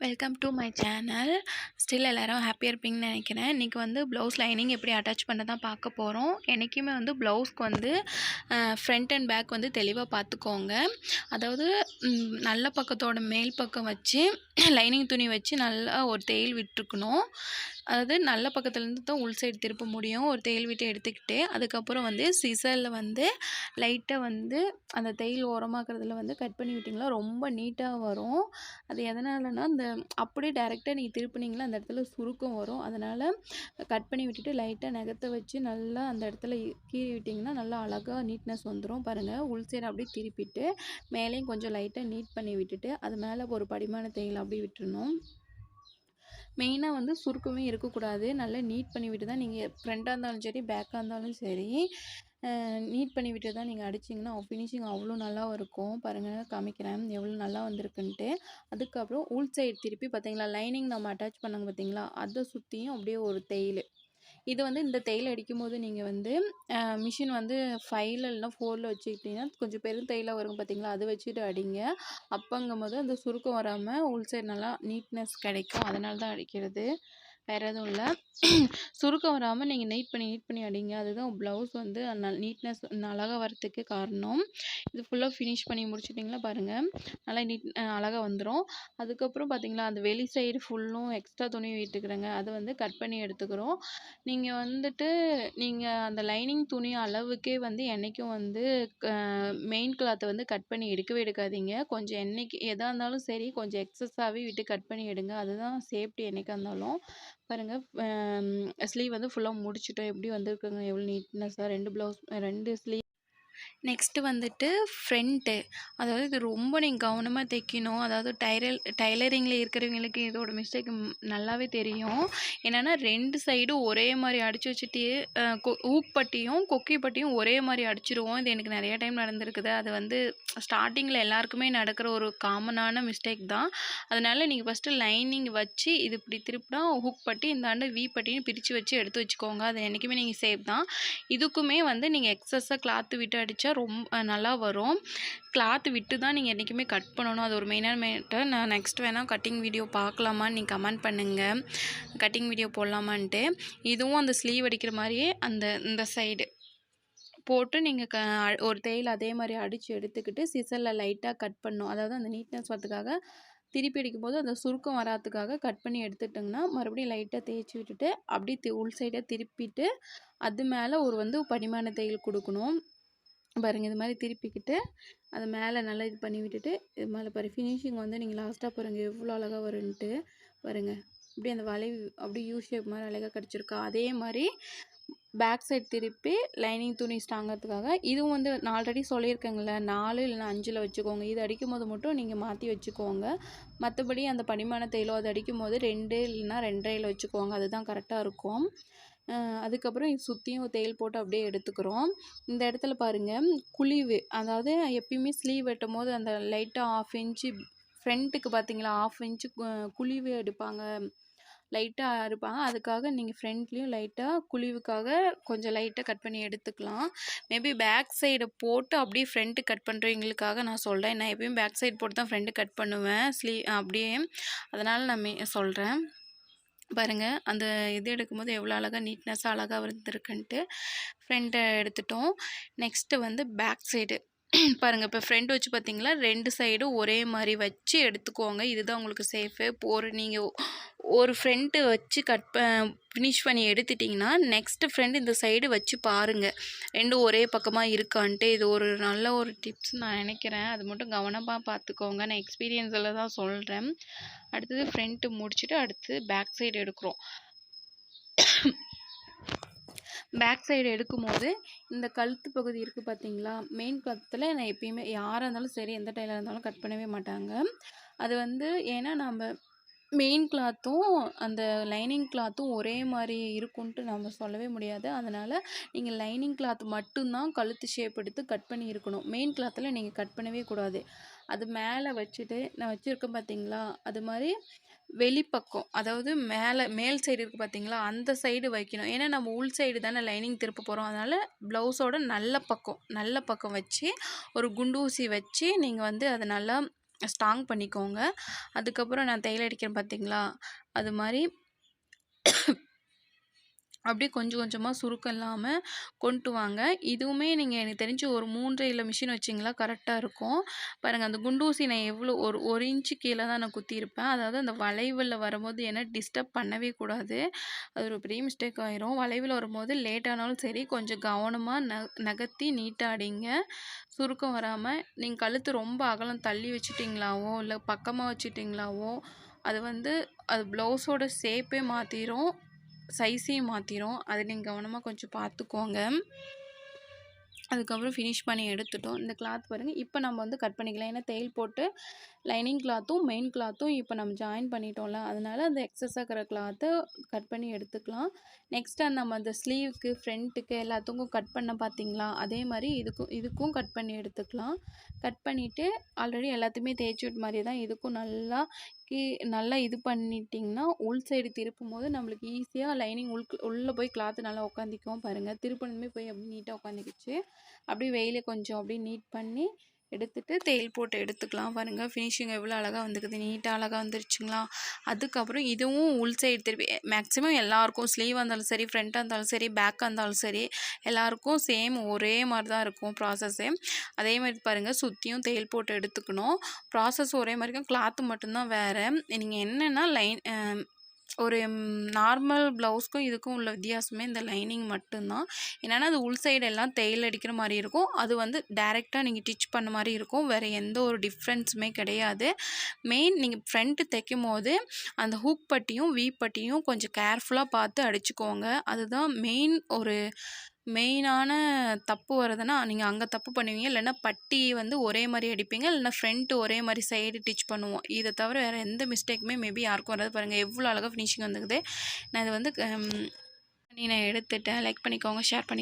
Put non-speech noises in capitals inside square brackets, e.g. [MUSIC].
Welcome to my channel still எல்லோரும் ஹாப்பியாக இருப்பீங்கன்னு நினைக்கிறேன். இன்றைக்கி வந்து ப்ளவுஸ் லைனிங் எப்படி அட்டாச் பண்ண தான் பார்க்க போகிறோம் என்றைக்குமே வந்து ப்ளவுஸ்க்கு வந்து ஃப்ரண்ட் அண்ட் பேக் வந்து தெளிவாக பார்த்துக்கோங்க. அதாவது நல்ல பக்கத்தோட மேல் பக்கம் வச்சு [CLEARS THROAT] லைனிங் துணி வச்சு நல்லா ஒரு தேயில் விட்டுருக்கணும். அதாவது நல்ல பக்கத்துலேருந்து தான் உள் சைடு திருப்ப முடியும். ஒரு தேயில் விட்டு எடுத்துக்கிட்டு அதுக்கப்புறம் வந்து சிசரில் வந்து லைட்டாக வந்து அந்த தேயில் ஓரமாக்குறதுல வந்து கட் பண்ணி விட்டிங்களா? ரொம்ப நீட்டாக வரும். அது எதனாலனா அந்த அப்படியே டேரெக்டாக நீங்கள் திருப்பினீங்களா அந்த இடத்துல சுருக்கம் வரும். அதனால் கட் பண்ணி விட்டுட்டு லைட்டாக நகத்தை வச்சு நல்லா அந்த இடத்துல கீறி விட்டிங்கன்னா நல்லா அழகாக நீட்னஸ் வந்துடும் பாருங்கள் உள் சைடு அப்படியே திருப்பிட்டு மேலேயும் கொஞ்சம் லைட்டாக நீட் பண்ணி விட்டுட்டு அது மேலே ஒரு படிமான தையல் அப்படியே விட்டுருணும் மெயினாக வந்து சுருக்கமே இருக்கக்கூடாது. நல்லா நீட் பண்ணி விட்டு தான் நீங்கள் ஃப்ரண்ட்டாக இருந்தாலும் சரி பேக்காக இருந்தாலும் சரி நீட் பண்ணி விட்டு தான் நீங்கள் அடிச்சிங்கன்னா ஃபினிஷிங் அவ்வளோ நல்லா இருக்கும். பாருங்கள் காமிக்கிறேன். எவ்வளோ நல்லா வந்திருக்குன்ட்டு. அதுக்கப்புறம் உள் சைடு திருப்பி பார்த்தீங்களா லைனிங் நம்ம அட்டாச் பண்ணாங்க பார்த்தீங்களா அதை சுற்றியும் அப்படியே ஒரு தையல் இது வந்து இந்த தையல் அடிக்கும்போது நீங்கள் வந்து மிஷின் வந்து ஃபைவ்ல இல்லைனா ஃபோரில் வச்சுக்கிட்டிங்கன்னா கொஞ்சம் பெரும் தையலாக வரும் பார்த்தீங்களா? அது வச்சுட்டு அடிங்க. அப்போங்கும் போது அந்த சுருக்கம் வராமல் உள் சைடு நல்லா நீட்னஸ் கிடைக்கும். அதனால தான் அடிக்கிறது. வேறு எதுவும் இல்லை. சுருக்கம் வராமல் நீங்கள் நீட் பண்ணி நீட் பண்ணி அடிங்க. அதுதான் ப்ளவுஸ் வந்து நீட்னஸ் அழகாக வரத்துக்கு காரணம். இது ஃபுல்லாக ஃபினிஷ் பண்ணி முடிச்சிட்டிங்களா பாருங்கள் நல்லா நீட் அழகாக வந்துடும் அதுக்கப்புறம் பார்த்தீங்களா அந்த வெளி சைடு ஃபுல்லும் எக்ஸ்ட்ரா துணி விட்டுக்கிறேங்க. அதை வந்து கட் பண்ணி எடுத்துக்கிறோம். நீங்கள் வந்துட்டு நீங்கள் அந்த லைனிங் துணி அளவுக்கே வந்து என்றைக்கும் வந்து மெயின் கிளாத்தை வந்து கட் பண்ணி எடுக்கவே எடுக்காதீங்க. கொஞ்சம் என்னைக்கு எதாக இருந்தாலும் சரி கொஞ்சம் எக்ஸஸாகவே விட்டு கட் பண்ணி எடுங்க. அதுதான் சேஃப்டி என்றைக்கா இருந்தாலும். பாருங்கள் ஸ்லீவ் வந்து ஃபுல்லாக முடிச்சிட்டோம். எப்படி வந்திருக்குங்க? எவ்வளோ நீட்னஸாக ரெண்டு ப்ளவுஸ் ரெண்டு ஸ்லீவ் நெக்ஸ்ட்டு வந்துட்டு ஃப்ரண்ட்டு அதாவது இது ரொம்ப நீங்கள் கவனமாக தைக்கணும். அதாவது டைலர் டைலரிங்கில் இருக்கிறவங்களுக்கு இதோட மிஸ்டேக் நல்லாவே தெரியும். என்னென்னா ரெண்டு சைடும் ஒரே மாதிரி அடித்து வச்சுட்டு ஊப்பட்டியும் பட்டியும் கொக்கி பட்டியும் ஒரே மாதிரி அடிச்சிருவோம். இது எனக்கு நிறைய டைம் நடந்திருக்குது. அது வந்து ஸ்டார்டிங்கில் எல்லாருக்குமே நடக்கிற ஒரு காமனான மிஸ்டேக் தான். அதனால் நீங்கள் ஃபஸ்ட்டு லைனிங் வச்சு இது இப்படி திருப்பினா ஹூக் பட்டி இந்தாண்டு வி பட்டின்னு பிரித்து வச்சு எடுத்து வச்சுக்கோங்க. அது என்றைக்குமே நீங்கள் சேஃப் தான். இதுக்குமே வந்து நீங்கள் எக்ஸஸாக கிளாத்து விட்டு அடித்தா ரொம்ப நல்லா வரும். கிளாத் விட்டு தான் நீங்கள் என்றைக்குமே கட் பண்ணணும். அது ஒரு மெயினான மேட்டர் நான் நெக்ஸ்ட் வேணால் கட்டிங் வீடியோ பார்க்கலாமான்னு நீங்கள் கமெண்ட் பண்ணுங்கள் கட்டிங் வீடியோ போடலாமான்ட்டு. இதுவும் அந்த ஸ்லீவ் அடிக்கிற மாதிரியே அந்த இந்த சைடு போட்டு நீங்கள் க ஒரு தையல் அதே மாதிரி அடித்து எடுத்துக்கிட்டு சிசலில் லைட்டாக கட் பண்ணும் அதாவது அந்த நீட்னஸ் வரதுக்காக திருப்பி அடிக்கும்போது அந்த சுருக்கம் வராதுக்காக கட் பண்ணி எடுத்துட்டிங்கன்னா மறுபடியும் லைட்டாக தேய்ச்சி விட்டுட்டு அப்படியே உள் சைடாக திருப்பிட்டு அது மேலே ஒரு வந்து படிமான தையல் கொடுக்கணும். பாருங்கள் இது மாதிரி திருப்பிக்கிட்டு அதை மேலே நல்லா இது பண்ணி விட்டுட்டு இது மேலே பாரு ஃபினிஷிங் வந்து நீங்கள் லாஸ்ட்டாக பாருங்கள் எவ்வளோ அழகாக வரும்ன்ட்டு. பாருங்க அப்படியே அந்த வளைவு அப்படியே யூ ஷேப் மாதிரி அழகாக கிடச்சிருக்கா. அதே மாதிரி பேக் சைட் திருப்பி லைனிங் துணி ஸ்ட்ராங்கிறதுக்காக இதுவும் வந்து நான் ஆல்ரெடி சொல்லியிருக்கேங்களே நாலு இல்லைன்னா அஞ்சில் வச்சுக்கோங்க. இது அடிக்கும் போது மட்டும் நீங்கள் மாற்றி வச்சுக்கோங்க. மற்றபடி அந்த பனிமான தையலோ அது அடிக்கும் போது ரெண்டு இல்லைன்னா ரெண்டரையில் வச்சுக்கோங்க. அதுதான் கரெக்டாக இருக்கும். அதுக்கப்புறம் சுற்றியும் தையல் போட்டு அப்படியே எடுத்துக்கிறோம். இந்த இடத்துல பாருங்கள் குழிவு. அதாவது எப்பயுமே ஸ்லீவ் வெட்டும் போது அந்த லைட்டாக ஆஃப் இன்ச்சு ஃப்ரண்ட்டுக்கு பார்த்தீங்களா ஆஃப் இன்ச்சு குழிவு எடுப்பாங்க. லைட்டாக இருப்பாங்க அதுக்காக நீங்கள் ஃப்ரண்ட்லேயும் லைட்டாக குழிவுக்காக கொஞ்சம் லைட்டாக கட் பண்ணி எடுத்துக்கலாம். மேபி பேக் சைடை போட்டு அப்படியே ஃப்ரண்ட்டு கட் பண்ணுறவங்களுக்காக நான் சொல்கிறேன் நான் எப்பயும் பேக் சைடு போட்டு தான் ஃப்ரண்ட்டு கட் பண்ணுவேன். ஸ்லீ அப்படியே. அதனால் நான் மே சொல்கிறேன் பாருங்கள் அந்த இது எடுக்கும்போது எவ்வளோ அழகாக நீட்னஸாக அழகாக வந்துருக்குன்ட்டு ஃப்ரண்ட்டை எடுத்துட்டோம். நெக்ஸ்ட்டு வந்து பேக் சைடு பாருங்கள் இப்போ ஃப்ரண்ட் வச்சு பார்த்தீங்களா ரெண்டு சைடும் ஒரே மாதிரி வச்சு எடுத்துக்கோங்க. இதுதான் உங்களுக்கு சேஃபு ஒரு நீங்கள் ஒரு ஃப்ரெண்ட்டு வச்சு கட் ப ஃபினிஷ் பண்ணி எடுத்துட்டிங்கன்னா நெக்ஸ்ட்டு ஃப்ரெண்டு இந்த சைடு வச்சு பாருங்கள் ரெண்டும் ஒரே பக்கமாக இருக்கான்ட்டு. இது ஒரு நல்ல ஒரு டிப்ஸ் நான் நினைக்கிறேன். அது மட்டும் கவனமாக பார்த்துக்கோங்க நான் எக்ஸ்பீரியன்ஸில் தான் சொல்கிறேன் அடுத்தது ஃப்ரண்ட்டு முடிச்சுட்டு அடுத்து பேக் சைடு எடுக்கிறோம். பேக் சைடு எடுக்கும்போது இந்த கழுத்து பகுதி இருக்குது பார்த்தீங்களா மெயின் கழுத்தில் நான் எப்பயுமே யாராக இருந்தாலும் சரி எந்த டைலராக இருந்தாலும் கட் பண்ணவே மாட்டாங்க. அது வந்து ஏன்னா நம்ம மெயின் கிளாத்தும் அந்த லைனிங் கிளாத்தும் ஒரே மாதிரி இருக்குன்ட்டு நம்ம சொல்லவே முடியாது. அதனால் நீங்கள் லைனிங் கிளாத் மட்டும்தான் கழுத்து ஷேப் எடுத்து கட் பண்ணி இருக்கணும். மெயின் கிளாத்தில் நீங்கள் கட் பண்ணவே கூடாது. அது மேலே வச்சுட்டு நான் வச்சுருக்கேன் பார்த்தீங்களா அது மாதிரி வெளிப்பக்கம் அதாவது மேலே மேல் சைடு இருக்குது பார்த்தீங்களா அந்த சைடு வைக்கணும். ஏன்னா நம்ம உள் சைடு தானே லைனிங் திருப்ப போகிறோம் அதனால் ப்ளவுஸோட நல்ல பக்கம் நல்ல பக்கம் வச்சு ஒரு குண்டூசி வச்சு நீங்கள் வந்து அதை நல்லா ஸ்ட்ராங் பண்ணிக்கோங்க. அதுக்கப்புறம் நான் தையல் அடிக்கிறேன் பார்த்தீங்களா? அது மாதிரி அப்படியே கொஞ்சம் கொஞ்சமாக சுருக்கம் இல்லாமல் கொண்டு வாங்க. இதுவுமே நீங்கள் எனக்கு தெரிஞ்சு ஒரு மூன்று இல்லை மிஷின் வச்சிங்களா கரெக்டாக இருக்கும். பாருங்கள் அந்த குண்டூசி நான் எவ்வளோ ஒரு ஒரு இன்ச்சு கீழே தான் நான் குத்தியிருப்பேன். அதாவது அந்த வளைவில் வரும்போது என்ன டிஸ்டர்ப் பண்ணவே கூடாது. அது ஒரு பெரிய மிஸ்டேக் ஆயிரும். வளைவில் வரும்போது லேட்டானாலும் சரி கொஞ்சம் கவனமாக ந நகர்த்தி நீட்டாக அடிங்க. சுருக்கம் வராமல் நீங்கள் கழுத்து ரொம்ப அகலம் தள்ளி வச்சுட்டிங்களாவோ இல்லை பக்கமாக வச்சுட்டிங்களாவோ அது வந்து அது ப்ளவுஸோட ஷேப்பே மாற்றிரும் சைஸையும் மாற்றிரும் அதை நீங்கள் கவனமாக கொஞ்சம் பார்த்துக்கோங்க அதுக்கப்புறம் ஃபினிஷ் பண்ணி எடுத்துட்டோம். இந்த கிளாத் பாருங்கள் இப்போ நம்ம வந்து கட் பண்ணிக்கலாம். ஏன்னா தையல் போட்டு லைனிங் கிளாத்தும் மெயின் கிளாத்தும் இப்போ நம்ம ஜாயின் பண்ணிட்டோம்ல. அதனால் அந்த எக்ஸஸாக இருக்கிற கிளாத்தை கட் பண்ணி எடுத்துக்கலாம். நெக்ஸ்ட் நம்ம அந்த ஸ்லீவுக்கு ஃப்ரண்ட்டுக்கு எல்லாத்துக்கும் கட் பண்ண பார்த்தீங்களா அதே மாதிரி இதுக்கும் இதுக்கும் கட் பண்ணி எடுத்துக்கலாம். கட் பண்ணிவிட்டு ஆல்ரெடி எல்லாத்தையுமே தேய்ச்சி விட் மாதிரி தான் இதுக்கும் நல்லா கீ நல்லா இது பண்ணிட்டிங்கன்னா உள் சைடு திருப்பும் போது நம்மளுக்கு ஈஸியாக லைனிங் உள் உள்ளே போய் கிளாத்து நல்லா உட்காந்திக்கும் பாருங்கள் திருப்பணுமே போய் அப்படி நீட்டாக உட்காந்துக்கிச்சு அப்படியே வெயில கொஞ்சம் அப்படியே நீட் பண்ணி எடுத்துட்டு தேயில் போட்டு எடுத்துக்கலாம் பாருங்கள் ஃபினிஷிங் எவ்வளோ அழகாக வந்துக்குது நீட்டாக அழகாக வந்துருச்சுங்களா? அதுக்கப்புறம் இதுவும் உள் சைடு திருப்பி மேக்ஸிமம் எல்லாருக்கும் ஸ்லீவாக இருந்தாலும் சரி ஃப்ரண்ட்டாக இருந்தாலும் சரி பேக்காக இருந்தாலும் சரி எல்லாருக்கும் சேம் ஒரே மாதிரி தான் இருக்கும் ப்ராசஸ்ஸே அதே மாதிரி பாருங்கள் சுற்றியும் தேயில் போட்டு எடுத்துக்கணும். ப்ராசஸ் ஒரே மாதிரி இருக்கும் கிளாத்து மட்டும்தான் வேறு. நீங்கள் என்னென்னா லைன் ஒரு நார்மல் ப்ளவுஸ்க்கும் இதுக்கும் உள்ள வித்தியாசமே இந்த லைனிங் மட்டும்தான். என்னென்னா அது உள் சைடு எல்லாம் தையல் அடிக்கிற மாதிரி இருக்கும். அது வந்து டைரெக்டாக நீங்கள் டிச் பண்ண மாதிரி இருக்கும். வேறு எந்த ஒரு டிஃப்ரென்ஸுமே கிடையாது. மெயின் நீங்கள் ஃப்ரண்ட்டு தைக்கும் போது அந்த ஹூக் பட்டியும் வீ பட்டியும் கொஞ்சம் கேர்ஃபுல்லாக பார்த்து அடிச்சுக்கோங்க. அதுதான் மெயின் ஒரு மெயினான தப்பு வருதுன்னா நீங்கள் அங்கே தப்பு பண்ணுவீங்க. இல்லைன்னா பட்டி வந்து ஒரே மாதிரி அடிப்பீங்க. இல்லைன்னா ஃப்ரண்ட்டு ஒரே மாதிரி சைடு டிச் பண்ணுவோம். இதை தவிர வேறு எந்த மிஸ்டேக்குமே மேபி யாருக்கும் வராது. பாருங்கள் எவ்வளோ அழகாக ஃபினிஷிங் வந்துக்குது நான் இது வந்து பண்ணி நான் எடுத்துட்டேன். லைக் பண்ணிக்கோங்க ஷேர் பண்ணி